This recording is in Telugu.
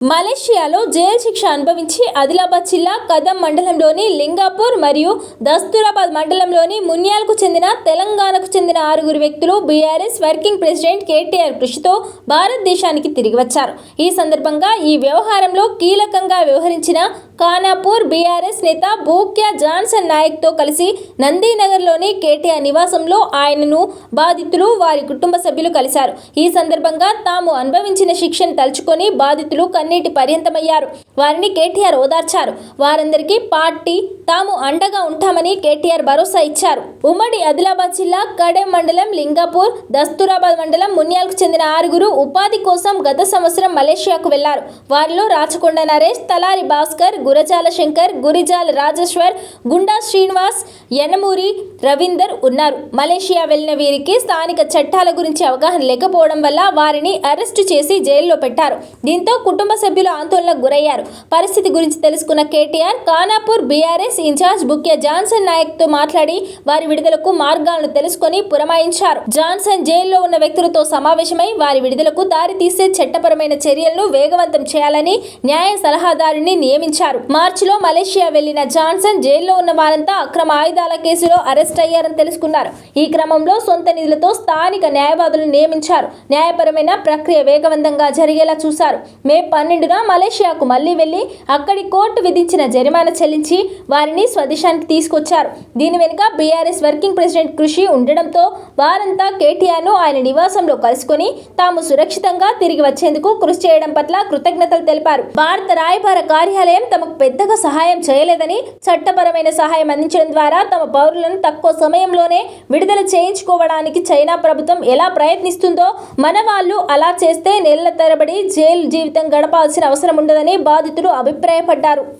మలేషియాలో జైలు శిక్ష అనుభవించి ఆదిలాబాద్ జిల్లా కదం మండలంలోని లింగాపూర్ మరియు దస్తూరాబాద్ మండలంలోని మున్యాలకు చెందిన తెలంగాణకు చెందిన ఆరుగురు వ్యక్తులు బీఆర్ఎస్ వర్కింగ్ ప్రెసిడెంట్ కేటీఆర్ కృషితో భారతదేశానికి తిరిగి వచ్చారు. ఈ సందర్భంగా ఈ వ్యవహారంలో కీలకంగా వ్యవహరించిన ఖానాపూర్ బీఆర్ఎస్ నేత బూక్యా జాన్సన్ నాయక్తో కలిసి నందీనగర్లోని కేటీఆర్ నివాసంలో ఆయనను బాధితులు వారి కుటుంబ సభ్యులు కలిశారు. ఈ సందర్భంగా తాము అనుభవించిన శిక్షను తలుచుకొని బాధితులు కన్నీటి పర్యంతమయ్యారు. వారిని కేటీఆర్ ఓదార్చారు. వారందరికీ పార్టీ తాము అండగా ఉంటామని కేటీఆర్ భరోసా ఇచ్చారు. ఉమ్మడి ఆదిలాబాద్ జిల్లా కడెం మండలం లింగాపూర్ దస్తూరాబాద్ మండలం మున్యాలకు చెందిన ఆరుగురు ఉపాధి కోసం గత సంవత్సరం మలేషియాకు వెళ్ళారు. వారిలో రాచకొండ నరేష్ తలారి భాస్కర్ గురజాల శంకర్ గురిజాల రాజేశ్వర్ గుండా శ్రీనివాస్ యనమూరి రవీందర్ ఉన్నారు. మలేషియా వెళ్ళిన వీరికి స్థానిక చట్టాల గురించి అవగాహన లేకపోవడం వల్ల వారిని అరెస్టు చేసి జైల్లో పెట్టారు. దీంతో కుటుంబ సభ్యులు ఆందోళనకు గురయ్యారు. పరిస్థితి గురించి తెలుసుకున్న కేటీఆర్ కానాపూర్ బీఆర్ఎస్ ఇన్ఛార్జ్ బుక్య జాన్సన్ నాయక్తో మాట్లాడి వారి విడుదలకు మార్గాలను తెలుసుకొని పురమాయించారు. జాన్సన్ జైల్లో ఉన్న వ్యక్తులతో సమావేశమై వారి విడుదలకు దారి తీసే చట్టపరమైన చర్యలను వేగవంతం చేయాలని న్యాయ సలహాదారుని నియమించారు. మార్చిలో మలేషియా వెళ్ళిన జాన్సన్ జైల్లో ఉన్న వారంతా అక్రమ ఆయుధాల కేసులో అరెస్ట్ అయ్యారని తెలుసుకున్నారు. ఈ క్రమంలో సొంత నిధులతో స్థానిక న్యాయవాదులను నియమించారు. న్యాయపరమైన ప్రక్రియ వేగవంతంగా జరిగేలా చూశారు. మే పన్నెండున మలేషియాకు మళ్ళీ వెళ్ళి అక్కడి కోర్టు విధించిన జరిమానా చెల్లించి వారిని స్వదేశానికి తీసుకొచ్చారు. దీని వెనుక బీఆర్ఎస్ వర్కింగ్ ప్రెసిడెంట్ కృషి ఉండడంతో వారంతా కేటీఆర్ను ఆయన నివాసంలో కలుసుకొని తాము సురక్షితంగా తిరిగి వచ్చేందుకు కృషి చేయడం పట్ల కృతజ్ఞతలు తెలిపారు. భారత రాయబార కార్యాలయం తమకు పెద్దగా సహాయం చేయలేదని చట్టపరమైన సహాయం అందించడం ద్వారా తమ పౌరులను తక్కువ సమయంలోనే విడుదల చేయించుకోవడానికి చైనా ప్రభుత్వం ఎలా ప్రయత్నిస్తుందో మన వాళ్ళు అలా చేస్తే నెలల తరబడి జైలు జీవితం గడపాల్సిన అవసరం ఉండదని బాధితులు అభిప్రాయపడ్డారు.